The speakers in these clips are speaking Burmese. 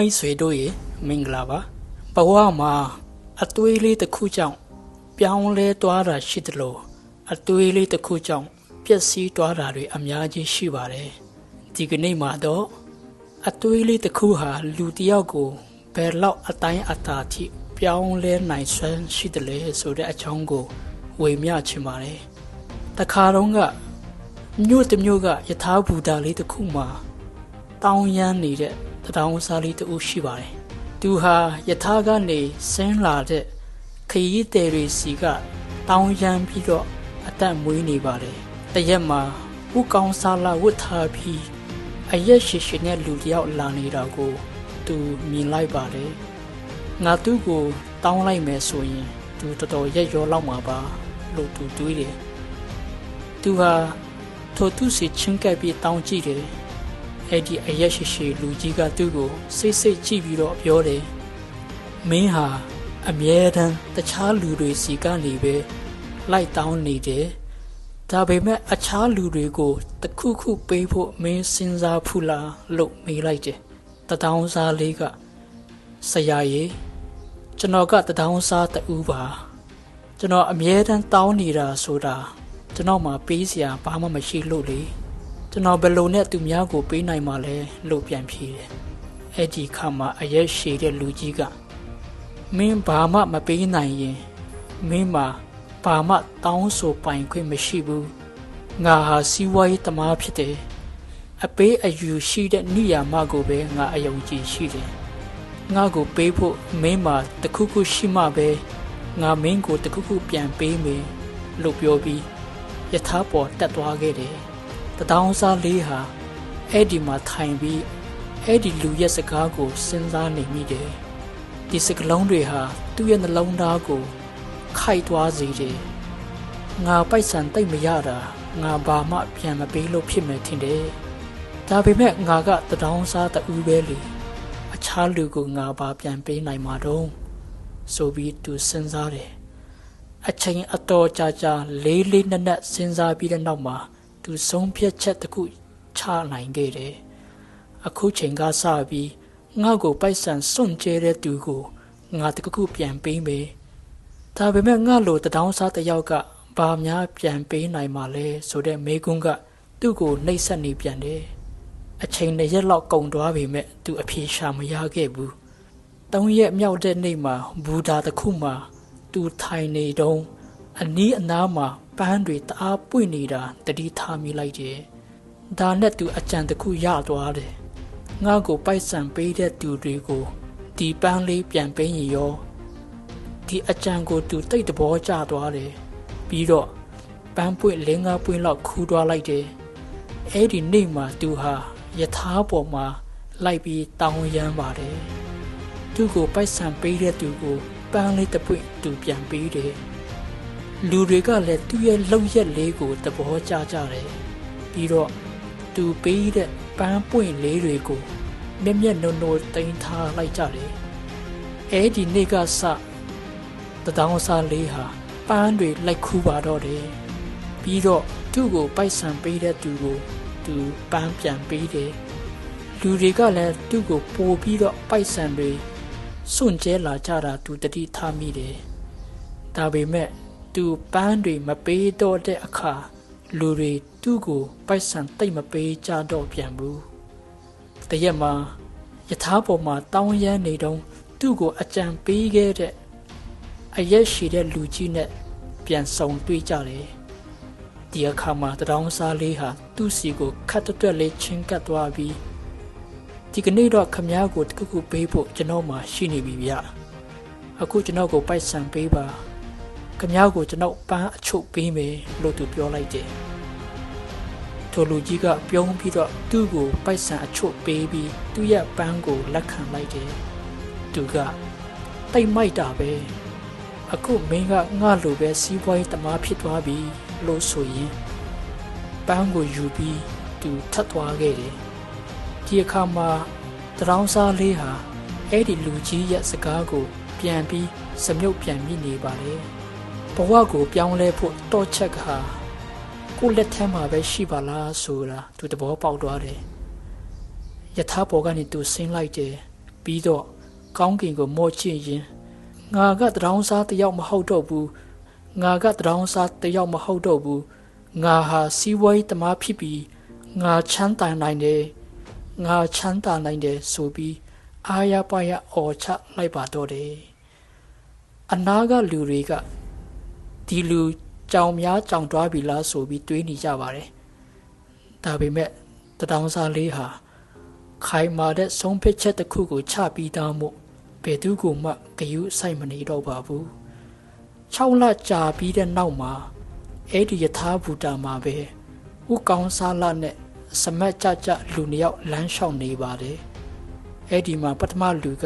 မိတ်ဆွေတို့ရေမင်္ဂလာပါဘဝမှာအသွေးလေးတစ်ခုကြောင့်ပြောင်းလဲသွားတာရှိသလိုအသွေးလေးတစ်ခုကြောင့်ပျက်စီးသွားတာတွေအများကြီးရှိပါတယ်ဒီကနေ့မှာတော့အသွေးလေးတစ်ခုဟာလူတစ်ယောက်ကိုဘယ်လောက်အတိုင်းအတာထိပြောင်းလဲနိုင်စွမ်းရှိတယ်လဲဆိုတဲ့အကြောင်းကိုဝေမျှချင်ပါတယ်တခါတော့ကမြို့တစ်မြို့ကယထာဘူတာလေးတစ်ခုမှာတောင်းရမ်းနေတဲ့ တထောင်စားလေးတူရှိပါတယ်။သူဟာယထာကနေဆင်းလာတဲ့ခရီးသည်တွေစီကတောင်းရမ်းပြီးတော့အသက်မွေးနေပါတယ်။တရက်မှာဥကောင်းစားလာဝတ်ထားပြီးအရက်ရှိရှိနဲ့လူတယောက်လာနေတာကိုသူမြင်လိုက်ပါတယ်။ငါသူ့ကိုတောင်းလိုက်မယ်ဆိုရင်သူတော်တော်ရက်ရောလောက်မှာပါလို့သူတွေးတယ်။သူဟာထိုသူစီချင်းကပ်ပြီးတောင်းကြည့်တယ် အဲ့ဒီအရက်ရှိရှိလူကြီးကသူ့ကိုစိတ်စိတ်ကြည့်ပြီးတော့ပြောတယ်မင်းဟာအမြဲတမ်းတခြားလူတွေစီကနေပဲလိုက်တောင်းနေတယ်ဒါပေမဲ့အခြားလူတွေကိုတခုခုပေးဖို့မင်းစဉ်းစားဖူးလားလို့မေးလိုက်တယ်တထောင်စားလေးကဆရာကြီးကျွန်တော်ကတထောင်စားတူပါကျွန်တော်အမြဲတမ်းတောင်းနေတာဆိုတာကျွန်တော်မှပေးစရာဘာမှမရှိလို့လေ ကျွန်တော်ဘယ်လိုနဲ့သူများကိုပေးနိုင်မှာလဲလို့ပြန်ဖြေတယ်အဲ့ဒီခါမှာအရက်ရှည်တဲ့လူကြီးကမင်းဘာမှမပေးနိုင်ရင်မင်းမှာဘာမှတောင်းဆိုပိုင်ခွင့်မရှိဘူးငါဟာစီးပွားရေးတမားဖြစ်တယ်အပေးအယူရှိတဲ့နိယာမကိုပဲငါအယုံကြည်ရှိတယ်ငါကိုပေးဖို့မင်းမှာတခုခုရှိမှပဲငါမင်းကိုတခုခုပြန်ပေးမယ်လို့ပြောပြီးယထာပေါ်တက်သွားခဲ့တယ် တထောင်စားလေးဟာအဲ့ဒီမှာထိုင်ပြီးအဲ့ဒီလူရဲ့စကားကိုစဉ်းစားနေမိတယ်ဒီစကလုံးတွေဟာသူ့ရဲ့နှလုံးသားကို ခိုက်သွားစေတယ်ငါပိုက်ဆံတိတ်မရတာငါဘာမှပြန်မပေးလို့ဖြစ်မယ်ထင်တယ်ဒါပေမဲ့ငါကတထောင်စားတူပဲလေအခြားလူကိုငါဘာပြန်ပေးနိုင်မှာတော့ဆိုပြီးသူစဉ်းစားတယ်အချိန်အတော်ကြာကြာလေးလေးနက်နက်စဉ်းစားပြီးတဲ့နောက်မှာ သူဆုံးဖြတ်ချက်တစ်ခုချနိုင်ခဲ့တယ်။အခုချိန်ကစပြီးငါ့ကိုပိုက်ဆံစွန့်ကျဲတဲ့သူကိုငါတခုခုပြန်ပေးမယ်။ဒါပေမဲ့ငါ့လိုတထောင်စားတစ်ယောက်ကဘာများပြန်ပေးနိုင်မှာလဲဆိုတဲ့မေကွန်းကသူ့ကိုနှိပ်စက်နေပြန်တယ်။အချိန်နှစ်ရက်လောက်ကုန်သွားပေမဲ့သူအပြေရှာမရခဲ့ဘူး။သုံးရက်မြောက်တဲ့နေ့မှာဘူဒါတစ်ခုမှာသူထိုင်နေတုံးအနီးအနားမှာ ပန်းတွေတအားပွင့်နေတာတတိထားမိလိုက်တယ်။ဒါနဲ့သူအကြံတစ်ခုရသွားတယ်။ငါ့ကိုပိုက်ဆံပေးတဲ့သူတွေကိုဒီပန်းလေးပြန်ပေးရင်ရောဒီအကြံကိုသူတိတ်တဘောကျသွားတယ်။ပြီးတော့ပန်းပွင့်လင်းကားပွင့်လောက်ခူးသွားလိုက်တယ်။အဲ့ဒီနေ့မှာသူဟာယထာပေါ်မှာလိုက်ပြီးတောင်းရမ်းပါတယ်။သူ့ကိုပိုက်ဆံပေးတဲ့သူကိုပန်းလေးတစ်ပွင့်သူပြန်ပေးတယ်။ လူတွေကလည်းသူ့ရဲ့လှုပ်ရက်လေးကိုသဘောကျကြတယ်ပြီးတော့သူပေးတဲ့ပန်းပွင့်လေးတွေကိုမျက်မျက်နှုံနှုံတင်ထားလိုက်ကြတယ်အဲဒီနေ့ကစတဒေါင်းစားလေးဟာပန်းတွေလိုက်ခူးပါတော့တယ်ပြီးတော့သူ့ကိုပိုက်ဆံပေးတဲ့သူကိုသူပန်းပြန်ပေးတယ်လူတွေကလည်းသူ့ကိုပို့ပြီးတော့ပိုက်ဆံတွေစွန့်ကျဲလာကြတာသူတတိထားမိတယ်ဒါပေမဲ့ သူပန်းတွေမပေးတော့တဲ့အခါလူတွေသူ့ကိုပိုက်ဆံတိတ်မပေးကြတော့ပြန်ဘူးတရက်မှာယထာပေါ်မှာတောင်းရမ်းနေတုံးသူ့ကိုအကြံပေးခဲ့တဲ့အရက်ရှိတဲ့လူကြီးနဲ့ပြန်ဆုံတွေ့ကြတယ်ဒီအခါမှာတထောင်စားလေးဟာသူ့စီကိုခတ်တွတ်လေးချင်းကပ်သွားပြီးဒီကနေ့တော့ခမ ्या ကိုတခုခုပေးဖို့ကျွန်တော်မှရှိနေပြီဗျအခုကျွန်တော်ကိုပိုက်ဆံပေးပါ ခမ ्या ကိုကျွန်တော်ပန်းအချုပ်ပေးမယ်လို့သူပြောလိုက်တယ်ထိုလူကြီးကပြုံးပြီးတော့သူ့ကိုပိုက်ဆံအချုပ်ပေးပြီးသူ့ရဲ့ပန်းကိုလက်ခံလိုက်တယ်သူကတိတ်မိုက်တာပဲအခုမင်းကငါလိုပဲစီးပွားရေးတမားဖြစ်သွားပြီလို့ဆိုရင်ပန်းကိုယူပြီးသူထပ်သွားခဲ့တယ်ဒီအခါမှာတရောင်းစားလေးဟာအဲ့ဒီလူကြီးရဲ့စကားကို ပြန်ပြီးစမြုပ်ပြန်မိနေပါလေ ဘဝကိုပြောင်းလဲဖို့တော့ချက်ဟာကိုလက်ထဲမှာပဲရှိပါလားဆိုတာသူသဘောပေါက်သွားတယ်ယထာပေါ်ကနေသူဆင်းလိုက်တယ်ဘပြီးတော့ကောင်းကင်ကိုမော့ချင်ရင်ငါကတရောင်းစားတယောက်မဟုတ်တော့ဘူးငါကတရောင်းစားတယောက်မဟုတ်တော့ဘူးငါဟာစီးပွားရေးသမားဖြစ်ပြီးငါချမ်းသာနိုင်တယ်ငါချမ်းသာနိုင်တယ်ဆိုပြီးအာရပါရအော်ချလိုက်ပါတော့တယ်အနာကလူတွေက ဒီလူကြောင်များကြောင်တွားပြီလားဆိုပြီးတွေးနေကြပါတယ်ဒါပေမဲ့တတောင်စားလေးဟာခိုင်မာတဲ့ဆုံးဖြတ်ချက်တစ်ခုကိုချပြီးသားမို့ဘယ်သူကမှဂယုစိုက်မနေတော့ပါဘူး6လကြာပြီးတဲ့နောက်မှာအဲ့ဒီယထာဘူတာမှာပဲဥကောင်းစားလာနဲ့စမတ်ကြကြလူနှစ်ယောက်လမ်းလျှောက်နေပါတယ်အဲ့ဒီမှာပထမလူက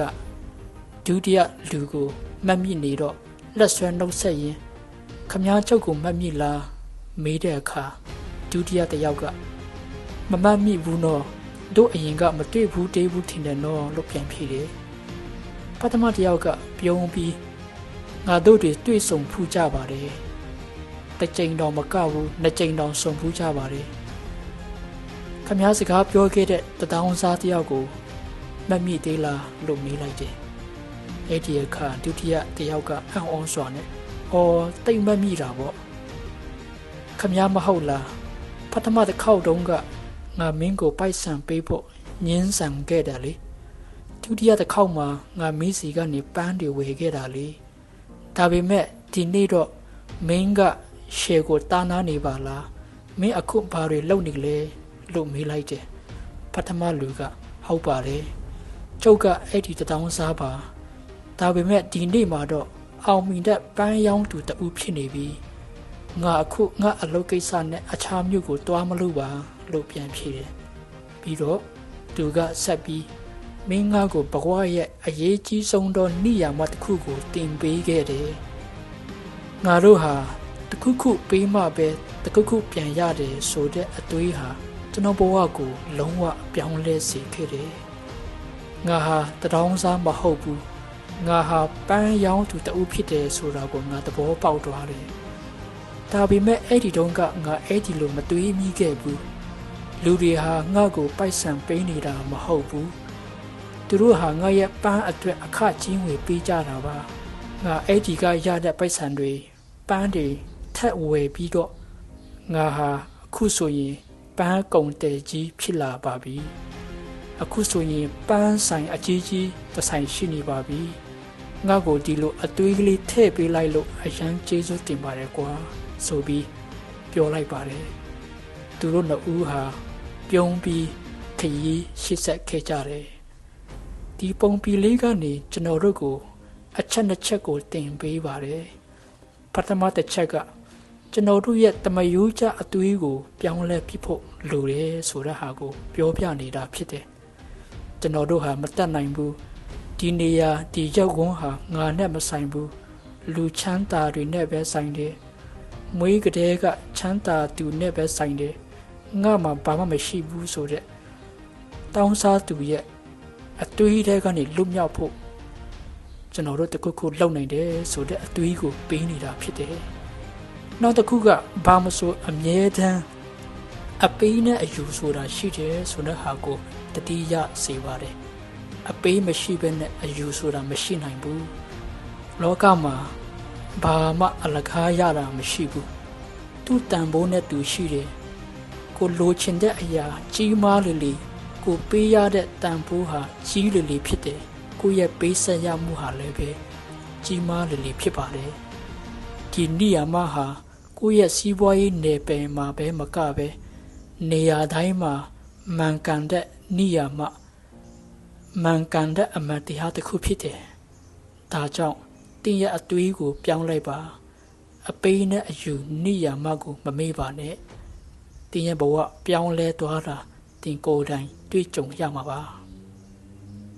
ဒုတိယလူကိုမှတ်မိနေတော့လက်ဆွဲနှုတ်ဆက်ရင် ခမားချုပ်ကိုမှတ်မိလားမေးတဲ့အခါဒုတိယတယောက်ကမမှတ်မိဘူးနော်တို့အရင်ကမတွေ့ဘူးတေးဘူးထင်တယ်နော်လို့ပြန်ဖြေတယ်ပထမတယောက်ကပြုံးပြီးငါတို့တွေတွေ့ဆုံဖူးကြပါတယ်တစ်ကြိမ်တော့မကဘူးနှစ်ကြိမ်တော့ဆုံဖူးကြပါတယ်ခမားစကားပြောခဲ့တဲ့တတောင်းစားတယောက်ကိုမမိသေးလားလို့မေးလိုက်တယ်အဲ့ဒီအခါဒုတိယတယောက်ကအံ့ဩစွာနဲ့ အော်တိတ်မမိတာပေါ့ခမားမဟုတ်လားပထမတစ်ခေါက်တုန်းကငါမင်းကိုပိုက်ဆံပေးဖို့ညင်းဆန်ခဲ့တယ်လေဒုတိယတစ်ခေါက်မှာငါမင်းစီကနေပန်းတွေဝယ်ခဲ့တာလေဒါပေမဲ့ဒီနေ့တော့မင်းကရှယ်ကိုတာနာနေပါလားမင်းအခုဘာတွေလုပ်နေလဲလို့မေးလိုက်တယ်ပထမလူကဟုတ်ပါတယ်ကျုပ်ကအဲ့ဒီတောင်းစားပါဒါပေမဲ့ဒီနေ့မှာတော့ အောင်မြင်တဲ့ပန်းရောင်းသူတူဖြစ်နေပြီငါအခုငါအလုပ်ကိစ္စနဲ့အခြားမြို့ကိုတွားမလို့ပါလို့ပြန်ဖြေတယ်ပြီးတော့သူကဆက်ပြီးမင်းငါကိုဘဝရဲ့အရေးကြီးဆုံးသောနိယာမတစ်ခုကိုတင်ပေးခဲ့တယ်ငါတို့ဟာတခုခုပေးမှပဲတခုခုပြန်ရတယ်ဆိုတဲ့အတွေးဟာကျွန်တော်ဘဝကို လုံးဝပြောင်းလဲစေခဲ့တယ်ငါဟာတထောင်စားမဟုတ်ဘူး ငါဟာပန်းရောင်းသူတဦးဖြစ်တယ်ဆိုတာကိုငါသဘောပေါက်သွားတယ်ဒါပေမဲ့အဲ့ဒီတုန်းကငါအဲ့ဒီလိုမတွေးမိခဲ့ဘူးလူတွေဟာငါ့ကိုပိုက်ဆံပေးနေတာမဟုတ်ဘူးသူတို့ဟာငါရဲ့ပန်းအတွက်အခကြီးငွေပေးကြတာပါငါအဲ့ဒီကရတဲ့ပိုက်ဆံတွေပန်းတွေထက်ဝယ်ပြီးတော့ငါဟာအခုဆိုရင်ပန်းကုံတယ်ကြီးဖြစ်လာပါပြီအခုဆိုရင်ပန်းဆိုင်အကြီးကြီးတစ်ဆိုင်ရှိနေပါပြီ ငါ့ကိုဒီလိုအသွေးကလေးထည့်ပေးလိုက်လို့အရန်ကျေးဇူးတင်ပါတယ်ကွာဆိုပြီးပြောလိုက်ပါတယ်သူတို့နှစ်ဦးဟာပြုံးပြီးခရီးရှစ်ဆက်ခဲ့ကြတယ်ဒီပုံပီလေးကနေကျွန်တော်တို့ကို အချက်နှစ်ချက်ကိုတင်ပေးပါတယ်ပထမတစ်ချက်ကကျွန်တော်တို့ရဲ့တမယိုးကြအသွေးကို ပြောင်းလဲပြဖို့လိုတယ်ဆိုတဲ့ဟာကို ပြောပြနေတာဖြစ်တယ်ကျွန်တော်တို့ဟာမတက်နိုင်ဘူး ဒီနေရာဒီရောက်ကွန်းဟာငါနဲ့မဆိုင်ဘူးလူချမ်းသာတွေနဲ့ပဲဆိုင်တယ်မွေးကလေးကချမ်းသာသူနဲ့ပဲဆိုင်တယ်ငါမှဘာမှမရှိဘူးဆိုတဲ့တောင်းစားသူရဲ့အသွေးထဲကနေလွတ်မြောက်ဖို့ကျွန်တော်တို့တခုခုလုပ်နိုင်တယ်ဆိုတဲ့အသွေးကိုပေးနေတာဖြစ်တယ်နောက်တစ်ခုကဘာမဆိုအမြဲတမ်းအပေးနဲ့အယူဆိုတာရှိတယ်ဆိုတဲ့ဟာကိုတတိယစေပါတယ် အပေးမရှိဘဲနဲ့အယူဆိုတာမရှိနိုင်ဘူးလောကမှာဘာမှအလကားရတာမရှိဘူးသူ့တန်ဖိုးနဲ့သူရှိတယ်ကိုလိုချင်တဲ့အရာကြီးမားလေလေကိုပေးရတဲ့တန်ဖိုးဟာကြီးလေလေဖြစ်တယ်ကိုရဲ့ပေးဆက်ရမှုဟာလည်းပဲကြီးမားလေလေဖြစ်ပါတယ်ဒီနေရာမှာဟာကိုရဲ့စီးပွားရေးနယ်ပယ်မှာပဲမကပဲနေရာတိုင်းမှာမှန်ကန်တဲ့နေရာမှာ မှန်ကန်တဲ့အမှန်တရားတစ်ခုဖြစ်တယ်ဒါကြောင့်တင်းရဲ့အသွေးကို ပြောင်းလိုက်ပါအပေးနဲ့အယူနေရာမှကို မမေ့ပါနဲ့တင်းရဲ့ဘဝပြောင်းလဲသွားတာတင်ကိုယ်တိုင် တွေ့ကြုံရမှာပါ